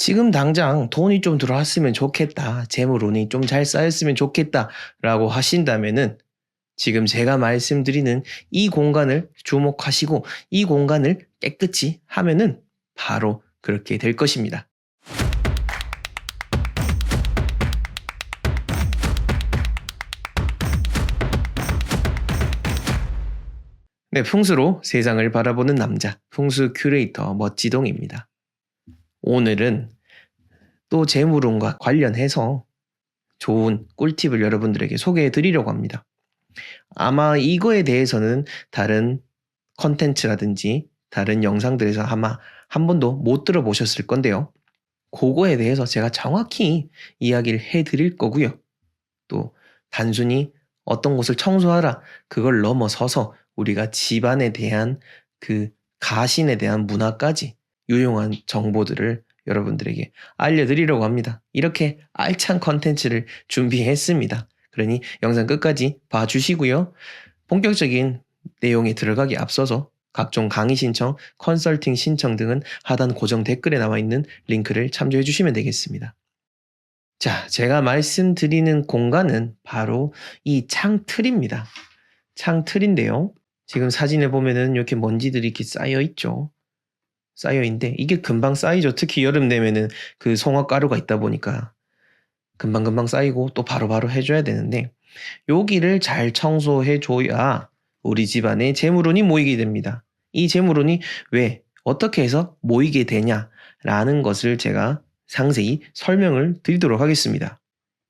지금 당장 돈이 좀 들어왔으면 좋겠다. 재물운이 좀 잘 쌓였으면 좋겠다. 라고 하신다면은 지금 제가 말씀드리는 이 공간을 주목하시고 이 공간을 깨끗이 하면은 바로 그렇게 될 것입니다. 네, 풍수로 세상을 바라보는 남자, 풍수 큐레이터 멋지동입니다. 오늘은 또 재물운과 관련해서 좋은 꿀팁을 여러분들에게 소개해 드리려고 합니다. 아마 이거에 대해서는 다른 컨텐츠라든지 다른 영상들에서 아마 한 번도 못 들어보셨을 건데요. 그거에 대해서 제가 정확히 이야기를 해 드릴 거고요. 또 단순히 어떤 곳을 청소하라 그걸 넘어서서 우리가 집안에 대한 그 가신에 대한 문화까지 유용한 정보들을 여러분들에게 알려드리려고 합니다. 이렇게 알찬 컨텐츠를 준비했습니다. 그러니 영상 끝까지 봐주시고요. 본격적인 내용에 들어가기 앞서서 각종 강의 신청, 컨설팅 신청 등은 하단 고정 댓글에 나와 있는 링크를 참조해 주시면 되겠습니다. 자, 제가 말씀드리는 공간은 바로 이 창틀입니다. 창틀인데요. 지금 사진에 보면은 이렇게 먼지들이 이렇게 쌓여 있죠. 쌓여 있는데 이게 금방 쌓이죠. 특히 여름 되면은 그 송화 가루가 있다 보니까 금방 금방 쌓이고 또 바로 바로 해줘야 되는데 여기를 잘 청소해 줘야 우리 집안에 재물운이 모이게 됩니다. 이 재물운이 왜 어떻게 해서 모이게 되냐라는 것을 제가 상세히 설명을 드리도록 하겠습니다.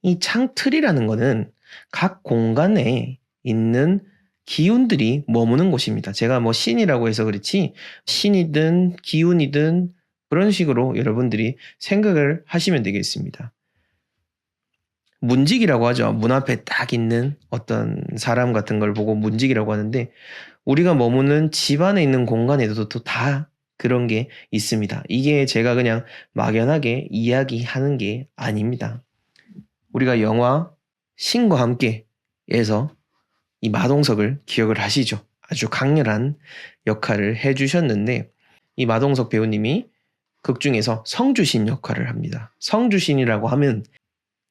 이 창틀이라는 거는 각 공간에 있는 기운들이 머무는 곳입니다. 제가 뭐 신이라고 해서 그렇지 신이든 기운이든 그런 식으로 여러분들이 생각을 하시면 되겠습니다. 문직이라고 하죠. 문 앞에 딱 있는 어떤 사람 같은 걸 보고 문직이라고 하는데 우리가 머무는 집 안에 있는 공간에도 또 다 그런 게 있습니다. 이게 제가 그냥 막연하게 이야기하는 게 아닙니다. 우리가 영화 신과 함께에서 이 마동석을 기억을 하시죠. 아주 강렬한 역할을 해주셨는데 이 마동석 배우님이 극 중에서 성주신 역할을 합니다. 성주신이라고 하면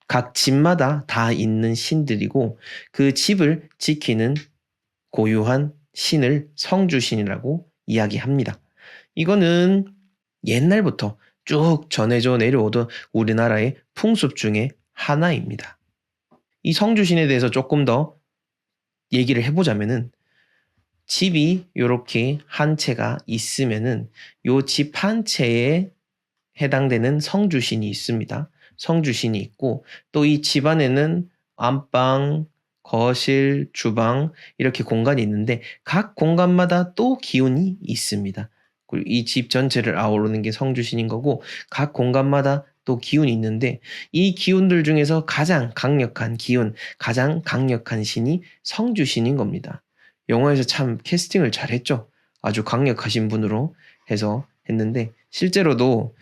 각 집마다 다 있는 신들이고 그 집을 지키는 고유한 신을 성주신이라고 이야기합니다. 이거는 옛날부터 쭉 전해져 내려오던 우리나라의 풍습 중에 하나입니다. 이 성주신에 대해서 조금 더 얘기를 해보자면은 집이 이렇게 한 채가 있으면은 요 집 한 채에 해당되는 성주신이 있습니다. 성주신이 있고 또 이 집안에는 안방, 거실, 주방 이렇게 공간이 있는데 각 공간마다 또 기운이 있습니다. 그리고 이 집 전체를 아우르는 게 성주신인 거고 각 공간마다 또 기운이 있는데 이 기운들 중에서 가장 강력한 기운, 가장 강력한 신이 성주신인 겁니다. 영화에서 참 캐스팅을 잘했죠. 아주 강력하신 분으로 해서 했는데 실제로도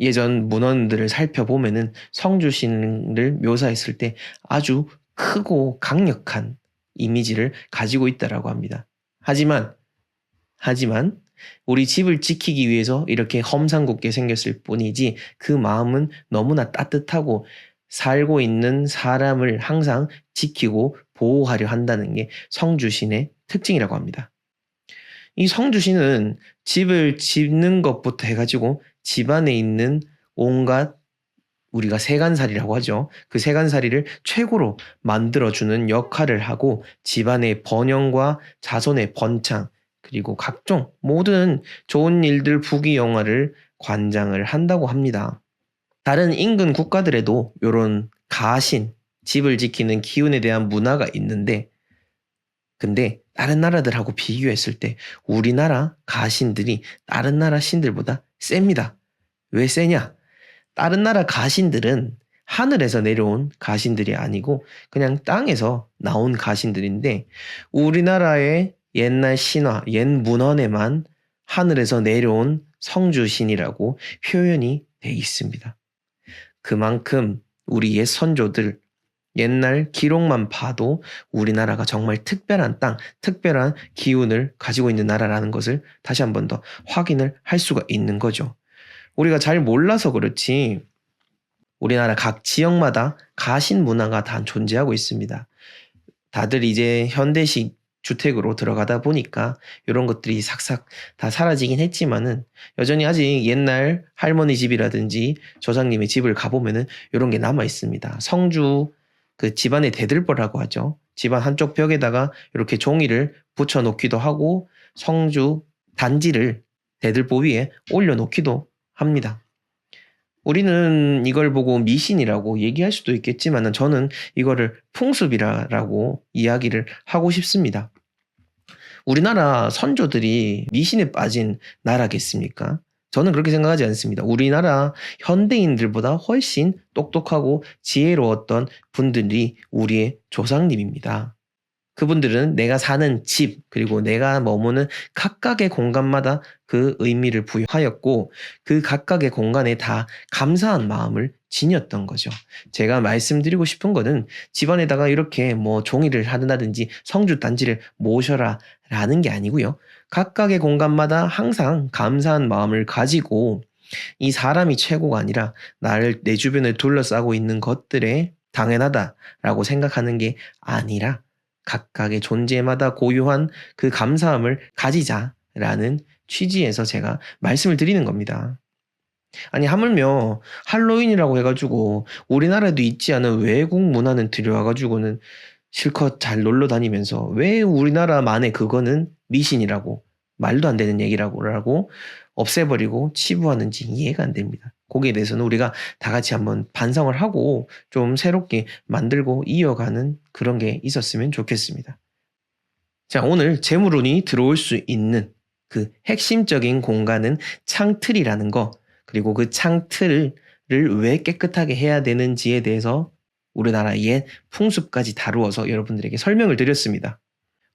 예전 문헌들을 살펴보면은 성주신을 묘사했을 때 아주 크고 강력한 이미지를 가지고 있다라고 합니다. 하지만 하지만 우리 집을 지키기 위해서 이렇게 험상궂게 생겼을 뿐이지 그 마음은 너무나 따뜻하고 살고 있는 사람을 항상 지키고 보호하려 한다는 게 성주신의 특징이라고 합니다. 이 성주신은 집을 짓는 것부터 해가지고 집안에 있는 온갖 우리가 세간살이라고 하죠. 그 세간살이를 최고로 만들어주는 역할을 하고 집안의 번영과 자손의 번창, 그리고 각종 모든 좋은 일들 부귀 영화를 관장을 한다고 합니다. 다른 인근 국가들에도 이런 가신, 집을 지키는 기운에 대한 문화가 있는데 근데 다른 나라들하고 비교했을 때 우리나라 가신들이 다른 나라 신들보다 셉니다. 왜 세냐? 다른 나라 가신들은 하늘에서 내려온 가신들이 아니고 그냥 땅에서 나온 가신들인데 우리나라의 옛날 신화, 옛 문헌에만 하늘에서 내려온 성주신이라고 표현이 돼 있습니다. 그만큼 우리 옛 선조들 옛날 기록만 봐도 우리나라가 정말 특별한 땅, 특별한 기운을 가지고 있는 나라라는 것을 다시 한 번 더 확인을 할 수가 있는 거죠. 우리가 잘 몰라서 그렇지 우리나라 각 지역마다 가신 문화가 다 존재하고 있습니다. 다들 이제 현대식 주택으로 들어가다 보니까 이런 것들이 삭삭 다 사라지긴 했지만은 여전히 아직 옛날 할머니 집이라든지 조상님의 집을 가보면은 이런 게 남아 있습니다. 성주 그 집안의 대들보라고 하죠. 집안 한쪽 벽에다가 이렇게 종이를 붙여 놓기도 하고 성주 단지를 대들보 위에 올려 놓기도 합니다. 우리는 이걸 보고 미신이라고 얘기할 수도 있겠지만 저는 이거를 풍습이라고 이야기를 하고 싶습니다. 우리나라 선조들이 미신에 빠진 나라겠습니까? 저는 그렇게 생각하지 않습니다. 우리나라 현대인들보다 훨씬 똑똑하고 지혜로웠던 분들이 우리의 조상님입니다. 그분들은 내가 사는 집, 그리고 내가 머무는 각각의 공간마다 그 의미를 부여하였고, 그 각각의 공간에 다 감사한 마음을 지녔던 거죠. 제가 말씀드리고 싶은 거는 집안에다가 이렇게 뭐 종이를 하든다든지 성주 단지를 모셔라 라는 게 아니고요. 각각의 공간마다 항상 감사한 마음을 가지고 이 사람이 최고가 아니라 나를 내 주변을 둘러싸고 있는 것들에 당연하다라고 생각하는 게 아니라 각각의 존재마다 고유한 그 감사함을 가지자라는 취지에서 제가 말씀을 드리는 겁니다. 아니 하물며 할로윈이라고 해가지고 우리나라에도 있지 않은 외국 문화는 들여와가지고는 실컷 잘 놀러 다니면서 왜 우리나라만의 그거는 미신이라고 말도 안 되는 얘기라고 라고 없애버리고 치부하는지 이해가 안 됩니다. 거기에 대해서는 우리가 다 같이 한번 반성을 하고 좀 새롭게 만들고 이어가는 그런 게 있었으면 좋겠습니다. 자, 오늘 재물운이 들어올 수 있는 그 핵심적인 공간은 창틀이라는 거, 그리고 그 창틀을 왜 깨끗하게 해야 되는지에 대해서 우리나라의 풍습까지 다루어서 여러분들에게 설명을 드렸습니다.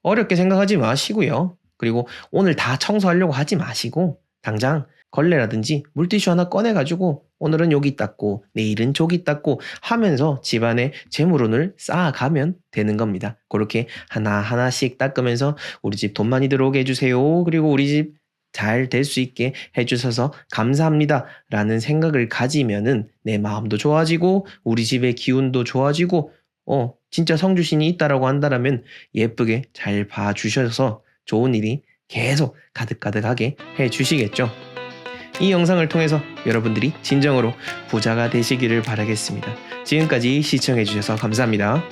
어렵게 생각하지 마시고요. 그리고 오늘 다 청소하려고 하지 마시고 당장 걸레라든지 물티슈 하나 꺼내가지고 오늘은 여기 닦고 내일은 저기 닦고 하면서 집안에 재물운을 쌓아가면 되는 겁니다. 그렇게 하나하나씩 닦으면서 우리 집 돈 많이 들어오게 해주세요. 그리고 우리 집 잘 될 수 있게 해주셔서 감사합니다. 라는 생각을 가지면은 내 마음도 좋아지고 우리 집의 기운도 좋아지고 어 진짜 성주신이 있다라고 한다라면 예쁘게 잘 봐주셔서 좋은 일이 계속 가득가득하게 해주시겠죠. 이 영상을 통해서 여러분들이 진정으로 부자가 되시기를 바라겠습니다. 지금까지 시청해주셔서 감사합니다.